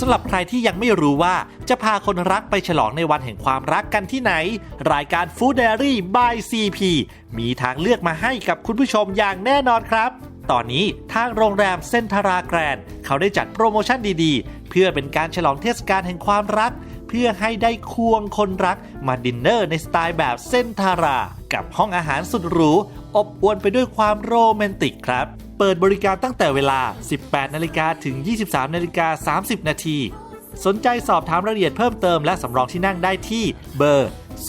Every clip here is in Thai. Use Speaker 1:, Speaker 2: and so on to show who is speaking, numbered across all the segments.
Speaker 1: สำหรับใครที่ยังไม่รู้ว่าจะพาคนรักไปฉลองในวันแห่งความรักกันที่ไหน รายการ Food Diary by CP มีทางเลือกมาให้กับคุณผู้ชมอย่างแน่นอนครับ ตอนนี้ทางโรงแรมเซนทาราแกรนด์เขาได้จัดโปรโมชั่นดีๆ เพื่อเป็นการฉลองเทศกาลแห่งความรัก เพื่อให้ได้ควงคนรักมาดินเนอร์ในสไตล์แบบเซนทารา กับห้องอาหารสุดหรู อบอวลไปด้วยความโรแมนติกครับ เปิดบริการตั้งแต่เวลา 18 นาฬิกาถึง 23 นาฬิกา 30 นาที สนใจสอบถามรายละเอียดเพิ่มเติมและสำรองที่นั่งได้ที่เบอร์ 02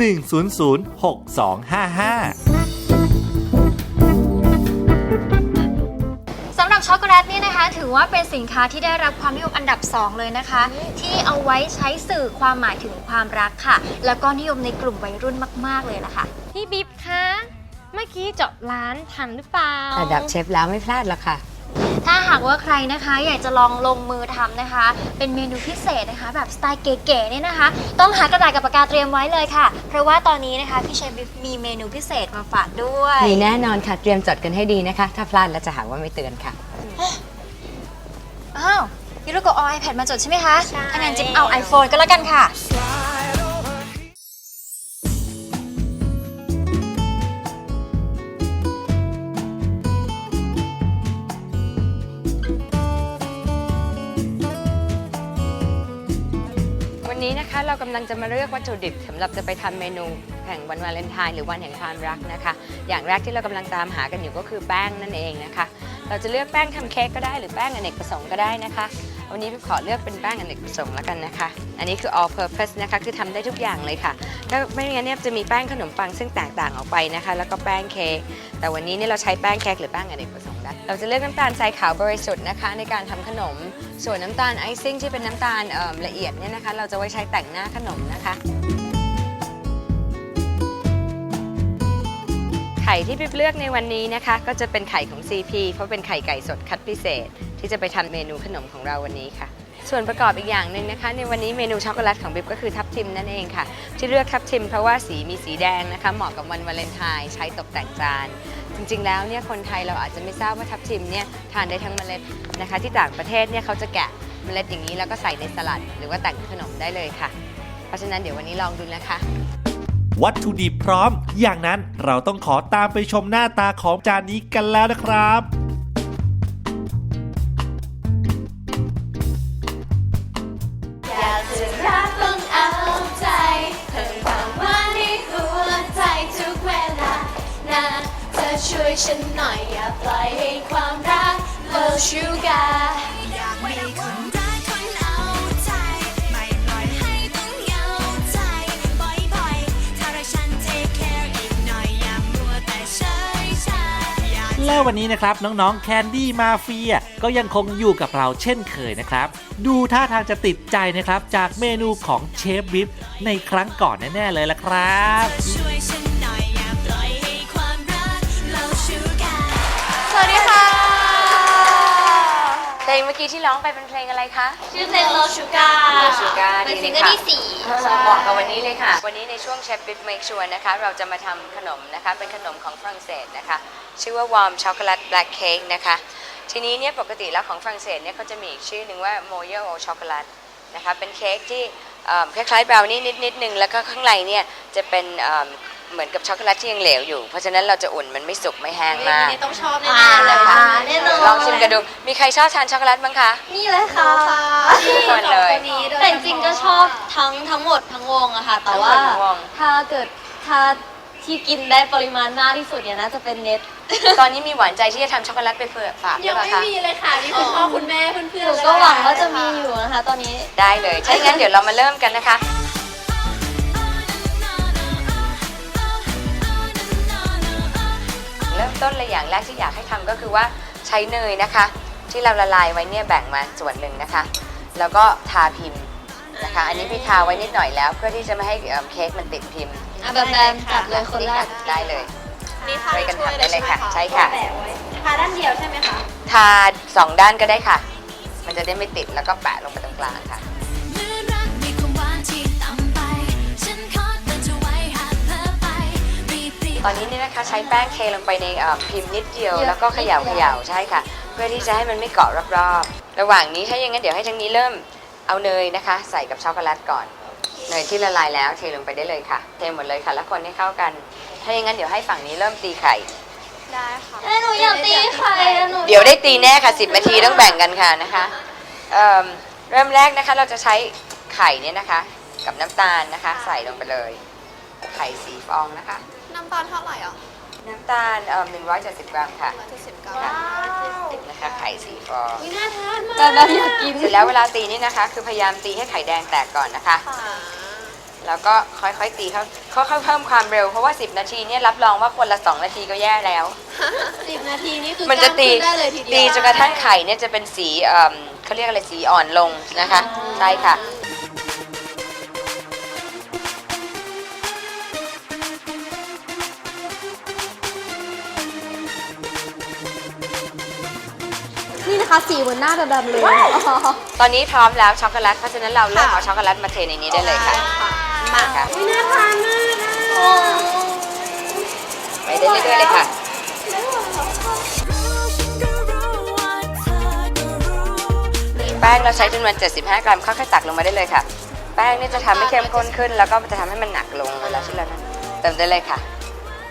Speaker 1: 100 6255
Speaker 2: อกโกแลตเนี่ยนะคะ ถือว่าเป็นสินค้าที่ได้รับความนิยมอันดับ 2 เลยนะคะ ที่เอาไว้ใช้สื่อความหมายถึงความรักค่ะ แล้วก็นิยมในกลุ่มวัยรุ่นมาก ๆ เลยล่ะค่ะ
Speaker 3: พี่บิ๊บคะ เมื่อกี้เจาะร้านทันหรือเปล่า
Speaker 4: ระดับเชฟแล้วไม่พลาดหรอกค่ะ
Speaker 2: ถ้าหากว่าใครนะคะ อยากจะลองลงมือทำนะคะ เป็นเมนูพิเศษนะคะ แบบสไตล์เก๋ๆเนี่ยนะคะ ต้องหากระดาษกับปากกาเตรียมไว้เลยค่ะ เพราะว่าตอนนี้นะคะพี่เชฟบิ๊บมีเมนูพิเศษมาฝากด้วย
Speaker 4: มีแน่นอนค่ะ เตรียมจดกันให้ดีนะคะ ถ้าพลาดแล้วจะหาว่าไม่เตือนค่ะ
Speaker 2: อ้าวพี่ลูกก็เอา iPad มาจดใช่ไหมคะถ้างั้นจิ๊บเอา iPhone ก็แล้วกันค่ะ
Speaker 4: วันนี้นะคะเรากำลังจะมาเลือกวัตถุดิบสำหรับจะไปทำเมนูแห่งวันวาเลนไทน์หรือวันแห่งความรักนะคะ อย่างแรกที่เรากำลังตามหากันอยู่ก็คือแป้งนั่นเองนะคะ เราจะเลือกแป้งทำเค้กก็ได้หรือแป้งอเนกประสงค์ก็ได้นะคะ วันนี้พี่ขอเลือกเป็นแป้งอเนกประสงค์แล้วกันนะคะ อันนี้คือ all purpose นะคะคือทำได้ทุกอย่างเลยค่ะถ้าไม่งั้นเนี่ยจะมีแป้งขนมปังซึ่งแตกต่างออกไปนะคะ แล้วก็แป้งเค้กแต่วันนี้เนี่ยเราใช้แป้งเค้กหรือแป้งอเนกประสงค์ได้เราจะเลือกน้ำตาลทรายขาวบริสุทธิ์นะคะ ในการทำขนม ส่วนน้ำตาลไอซิ่งที่เป็นน้ำตาลละเอียดเนี่ยนะคะ เราจะไว้ใช้แต่งหน้าขนมนะคะ ที่ปิ๊บเลือกในวันนี้นะคะ ก็จะเป็นไข่ของ CP เพราะเป็นไข่ไก่สดคัดพิเศษ ที่จะไปทำเมนูขนมของเราวันนี้ค่ะ ส่วนประกอบอีกอย่างหนึ่งนะคะ ในวันนี้เมนูช็อกโกแลตของปิ๊บก็คือทับทิมนั่นเองค่ะ ที่เลือกทับทิมเพราะว่าสีมีสีแดงนะคะเหมาะกับวันวาเลนไทน์ใช้ตกแต่งจาน จริงๆแล้วเนี่ยคนไทยเราอาจจะไม่ทราบว่าทับทิมเนี่ยทานได้ทั้งเมล็ดนะคะ ที่ต่างประเทศเนี่ยเขาจะแกะเมล็ดอย่างนี้แล้วก็ใส่ในสลัด หรือว่าแต่งขนมได้เลยค่ะ เพราะฉะนั้นเดี๋ยววันนี้ลองดูนะคะ
Speaker 1: วัตถุดิบพร้อม อย่างนั้นเราต้องขอตามไปชมหน้าตาของจานนี้กันแล้วนะครับ
Speaker 5: ช่วยฉันหน่อยอย่าปล่อยให้ความรัก low sugar และ
Speaker 1: วันนี้นะครับน้องๆแคนดี้มาเฟียก็ยังคงอยู่กับเราเช่นเคยนะครับ ดูท่าทางจะติดใจนะครับจากเมนูของเชฟวิฟในครั้งก่อนแน่ๆเลยละครับ
Speaker 4: เพลงเมื่อกี้ที่ร้องไปเป็นเพลงอะไรคะ
Speaker 5: ชื่อเพลง low sugar
Speaker 4: Low Sugar
Speaker 2: เป็นซิง
Speaker 4: ดี
Speaker 2: เกิล
Speaker 4: ค่ะ
Speaker 2: ที่สี่
Speaker 4: เหมาะกับวันนี้เลยค่ะ วันนี้ในช่วงเชฟบิ๊กเมคชัวนะคะ เราจะมาทำขนมนะคะ เป็นขนมของฝรั่งเศสนะคะ ชื่อว่าวอร์มช็อกโกแลตแบล็กเค้กนะคะ ทีนี้เนี่ยปกติแล้วของฝรั่งเศสเนี่ยเขาจะมีอีกชื่อหนึ่งว่าโมเยโอช็อกโกแลตนะคะ เป็นเค้กที่เอิ่มคล้ายๆบราวนี่นิดนิดๆนึง แล้วก็ข้างในเนี่ยจะเป็น เอิ่มเหมือนกับช็อกโกแลตที่ยังเหลวอยู่ เพราะฉะนั้นเราจะอุ่นมันไม่สุกไม่แห้งมาก
Speaker 5: ต้องชอบแน่ๆเลย
Speaker 2: อ่า
Speaker 5: ค่ะแน่นอน
Speaker 4: ลองชิมกันดูมีใครชอบทานช็อกโกแลตบ้างคะ
Speaker 5: นี่เลยค่ะ
Speaker 4: ทุกคนเลย
Speaker 5: แต่จริงๆก็ชอบทั้งทั้งหมดทั้งวงอะค่ะ แต่ว่า
Speaker 4: ทั้งหมดทั้งวง
Speaker 5: ถ้าเกิดถ้าที่กินได้ปริมาณมากที่สุดเนี่ยน่าจะเป็นเน็ต
Speaker 4: ตอนนี้มีหวานใจที่จะทำช็อกโกแลตไปเผื่อฝาก
Speaker 6: ยั
Speaker 4: ด้ว
Speaker 6: ง
Speaker 4: ย
Speaker 6: ไม่
Speaker 4: ป่ะคะ
Speaker 6: มีเลยค่ะนี่คุณพ่อคุณแม่เพื่อน
Speaker 5: ห
Speaker 6: ๆ
Speaker 5: นู
Speaker 6: เลย
Speaker 5: ก็หวังว่าจะมีอยู่นะคะ ตอนนี้
Speaker 4: ได้เลยถ้างั้นเดี๋ยวเรามาเริ่มกันนะคะ เริ่มต้นเลยอย่างแรกที่อยากให้ทำก็คือว่าใช้เนยนะคะ ที่เราละลายไว้เนี่ยแบ่งมาส่วนหนึ่งนะคะ แล้วก็ทาพิมพ์นะคะ อันนี้พี่ทาไว้นิดหน่อยแล้ว เพื่อที่จะไม่ให้เอิ่มเค้กมันติดพิมพ์
Speaker 5: อะแบบแบมจัดเลยคนแรก
Speaker 4: ได้เลย
Speaker 6: นี่ค่ะ
Speaker 4: ช่วยกัน
Speaker 6: ช่วย
Speaker 4: ทำ
Speaker 6: เล
Speaker 4: ได้
Speaker 6: ย
Speaker 4: เลย
Speaker 6: ใช่ไหม
Speaker 4: ค่ะ
Speaker 6: คะ
Speaker 4: ใช่ค่ะ
Speaker 6: แปะไว้ทาด้านเดียวใช่ไหมคะ
Speaker 4: ทาสองด้านก็ได้ค่ะ มันจะได้ไม่ติดแล้วก็แปะลงไปตรงกลางค่ะ
Speaker 5: ตอน
Speaker 4: นี้เนี่ยนะคะใช้แป้งเทลงไปในเอ่อพิมพ์นิดเดียว
Speaker 5: เยอะ
Speaker 4: แล้วก็เขย่า
Speaker 5: นิด
Speaker 4: เข
Speaker 5: เดียว
Speaker 4: ย่าใช่ค่ะพเพื่อที่จะให้มันไม่เกาะรอบๆ ระหว่างนี้ถ้าอย่างนั้นเดี๋ยวให้ทั้งนี้เริ่มเอาเนยนะคะ ใส่กับช็อกโกแลตก่อน เนยที่ละลายแล้วเทลงไปได้เลยค่ะ เทหมดเลยค่ะ แล้วคนให้เข้ากัน ถ้าอย่างนั้นเดี๋ยวให้ฝั่งนี้เริ่มตีไข่
Speaker 6: ได้ค่ะ
Speaker 2: หนูอยากตีไข่อะหนู
Speaker 4: เดี๋ยวได้ตีแน่ค่ะ 10นาทีต้องแบ่งกันค่ะนะคะเอิ่มเริ่มแรกนะคะเราจะใช้ไข่เนี่ยนะคะ กับน้ำตาลนะคะ ใส่ลงไปเลย ไข่สีฟองนะคะ
Speaker 6: น้ำตาลเท่าไหร่อะ
Speaker 4: น้ำตาลเอ่อ170 กรัมค่ะ
Speaker 6: ร้อยเจ็ดสิบเก้า
Speaker 4: นะคะไข่สีฟอง
Speaker 6: น่าทานมาก
Speaker 2: แต่เราอยากกิน
Speaker 4: เสร็จแล้วเวลาตีนี่นะคะ คือพยายามตีให้ไข่แดงแตกก่อนนะคะ
Speaker 6: ค่ะ
Speaker 4: แล้วก็ค่อยๆตีเขาค่อยๆเพิ่มความเร็วเพราะว่า 10 นาทีเนี่ยรับรองว่าคนละ 2 นาทีก็แย่แล้ว
Speaker 6: สิบนาทีนี่คือ
Speaker 4: มันจะตี
Speaker 6: กล้ามขึ้นได้เลยทีเดียว
Speaker 4: ตีจนกระทั่งไข่เนี่ยจะเป็นสีเอิ่มเขาเรียกอะไรสีอ่อนลงนะคะใช่ค่ะ
Speaker 5: นี่นะคะสีเหมือนหน้าดำๆเลย
Speaker 4: ตอนนี้พร้อมแล้วช็อกโกแลตเพราะฉะนั้นเราเริ่มเอาช็อกโกแลตมาเทในนี้ได้เลยค่ะมาค่ะ
Speaker 6: น่าทานมาก
Speaker 4: ไปได้เรื่อยๆเลยค่ะ แป้งเราใช้จำนวน 75 กรัมค่อยๆตักลงมาได้เลยค่ะ แป้งเนี่ยจะทำให้เข้มข้นขึ้น แล้วก็จะทำให้มันหนักลงเวลาที่เรานั้นเติมได้เลยค่ะ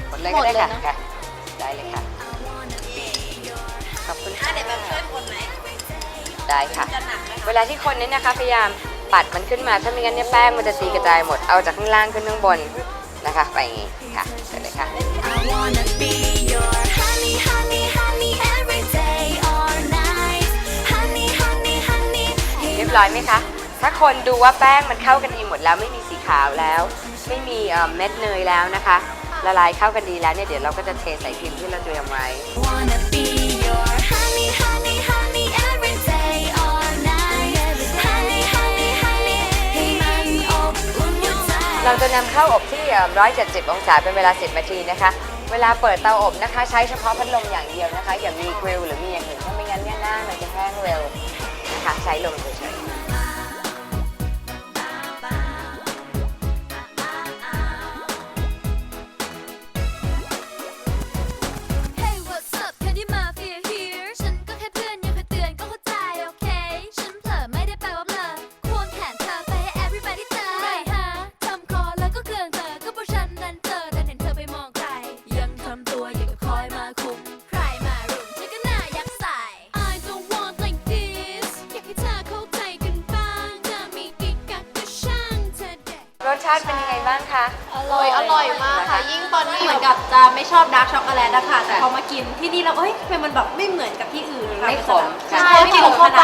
Speaker 4: หมดเลยก็ได้ค่ะ ได้ค่ะ เวลาที่คนนี้นะคะพยายามปัดมันขึ้นมา ถ้าไม่งั้นเนี่ยแป้งมันจะตีกระจายหมด เอาจากข้างล่างขึ้นข้างบนนะคะ ไปอย่างงี้ค่ะเสร็จเลยค่ะ
Speaker 7: I wanna be your honey, honey, honey, every day or night. Honey, honey, honey.
Speaker 4: เรียบร้อยไหมคะ ถ้าคนดูว่าแป้งมันเข้ากันดีหมดแล้วไม่มีสีขาวแล้ว ไม่มีเอ่อเม็ดเนยแล้วนะคะ ละลายเข้ากันดีแล้วเนี่ยเดี๋ยวเราก็จะเทใส่พิมพ์ที่เราเตรียมไว้ เราจะนำเข้าอบที่เอ่อ170 องศาเป็นเวลา 10 นาทีนะคะ เวลาเปิดเตาอบนะคะ ใช้เฉพาะพัดลมอย่างเดียวนะคะ อย่ามีกริลหรือมีอย่างอื่นถ้าไม่งั้นเนี่ยหน้ามันจะแห้งเร็วนะคะ ใช้ลมเฉ ชาติเป็นยังไงบ้างคะ
Speaker 6: อร่อยอร่อยมากค่ะ ยิ่งตอนนี้เหมือนกับจะไม่ชอบดาร์กช็อกโกแลตนะคะแต่พอมากินที่นี่แล้วเฮ้ยทำไมมันแบบไม่เหมือนกับที่อื่นค่ะ
Speaker 4: ไม่ขม
Speaker 6: ใช่
Speaker 4: ค่ะ
Speaker 6: พอกินเข้าไป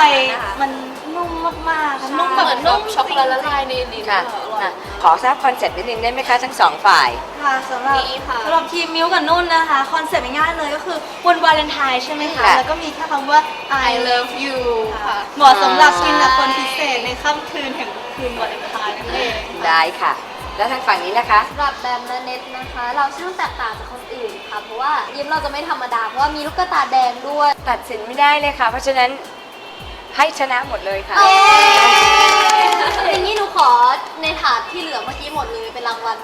Speaker 5: มันนุ่มมากๆค่ะ นุ่ม
Speaker 6: เห
Speaker 5: แบบ
Speaker 6: มือนนุ่มช็อกโกแลตละลายในลิ้น
Speaker 4: ค่ะ
Speaker 6: อร่อย
Speaker 4: ค่ะ ขอทราบคอนเซ็ปต์นิดนึงได้ไหมคะทั้งสองฝ่าย
Speaker 5: ค่ะสำหรับ
Speaker 6: นี่ค่ะ
Speaker 5: สำหรับทีมมิวกับนุ่นนะคะคอนเซ็ปต์ง่ายๆเลยก็คือวันวาเลนไทน์ใช่ไหมคะ
Speaker 4: ค่ะ
Speaker 5: แล้วก็มีแค่คำว่า
Speaker 6: I love you ค่ะ
Speaker 5: เหมาะสำหรับกินกับคนพิเศษในค่ำคืนแห่งคืนวาเลนไทน์นั่นเอง
Speaker 4: ได้ค่ะ แล้วทางฝั่งนี้นะคะ
Speaker 2: สำหรับแบมและเน็ตนะคะ เราช่างแตกต่างจากคนอื่นค่ะ เพราะว่ายิ้มเราจะไม่ธรรมดา เพราะว่ามีลูกตาแดงด้วย
Speaker 4: ตัดสินไม่ได้เลยค่ะ เพราะฉะนั้นให้ชนะหมดเลยค่ะ
Speaker 2: อย่างนี้หนูขอในถาดที่เหลือเมื่อกี้หมดเลยเป็นรางวัล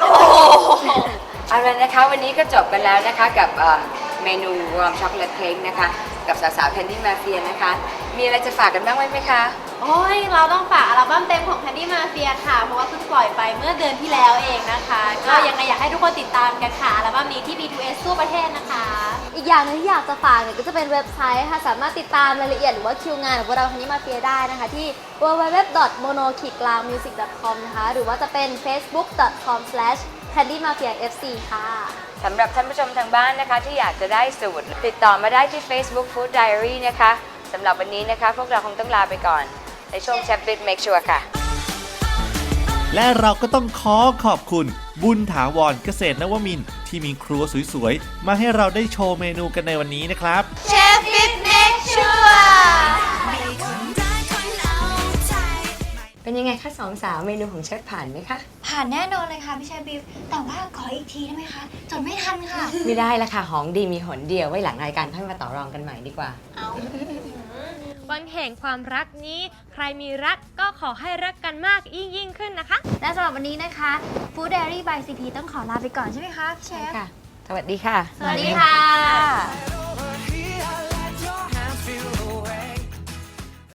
Speaker 4: เอาละนะคะวันนี้ก็จบกันแล้วนะคะกับเอ่อเมนูวอร์มช็อกโกแลตเค้กนะคะ กับสาวๆแคนดี้มาเฟียนะคะ มีอะไรจะฝากกันบ้างไหมคะ
Speaker 6: โอ้ยเราต้องฝากอัลบั้มเต็มของ Candy Mafia ค่ะ เพราะว่าเพิ่งปล่อยไปเมื่อเดือนที่แล้วเองนะคะ ก็ยังไงอยากให้ทุกคนติดตามกันค่ะอัลบั้มนี้ที่ B2S ทั่วประเทศนะคะ
Speaker 2: อีกอย่างหนึงที่อยากจะฝากเนี่ยก็จะเป็นเว็บไซต์ค่ะสามารถติดตามรายละเอียดหรือว่าคิวงานของพวกเราคันนี้มาเฟียได้นะคะที่ www.mono-music.com นะคะหรือว่าจะเป็น facebook.com/candymafiafc ค่ะ
Speaker 4: สำหรับท่านผู้ชมทางบ้านนะคะ ที่อยากจะได้สูตร ติดต่อมาได้ที่ Facebook Food Diary นะคะสำหรับวันนี้นะคะ พวกเราคงต้องลาไปก่อน ในช่วง Chef Bit Make Sure ค่ะ
Speaker 1: และเราก็ต้องขอขอบคุณ บุญถาวรเกษตรนวมินทร์ที่มีครัวสวยๆ มาให้เราได้โชว์เมนูกันในวันนี้นะครับ
Speaker 7: Chef Fit Make Sure มีคนได้คนเอาใจ
Speaker 4: เป็นยังไงคะสองสาวเมนูของเชฟผ่านไหมคะ
Speaker 2: ผ่านแน่นอนเลยค่ะพี่ชายบิวแต่ว่าขออีกทีได้ไหมคะ จดไม่ทันค่ะ
Speaker 4: ไม่ได้ละค่ะ ของดีมีหนเดียวไว้หลังรายการค่อยมาต่อรองกันใหม่ดีกว่า
Speaker 3: วันแห่งความรักนี้ ใครมีรักก็ขอให้รักกันมากยิ่งยิ่งขึ้นนะคะ
Speaker 2: และสำหรับวันนี้นะคะ Food Diary by CP ต้องขอลาไปก่อนใช่ไหมคะพี่เชฟ
Speaker 4: ค่ะ สวัสดีค่ะ
Speaker 2: สวัสดีค่ะ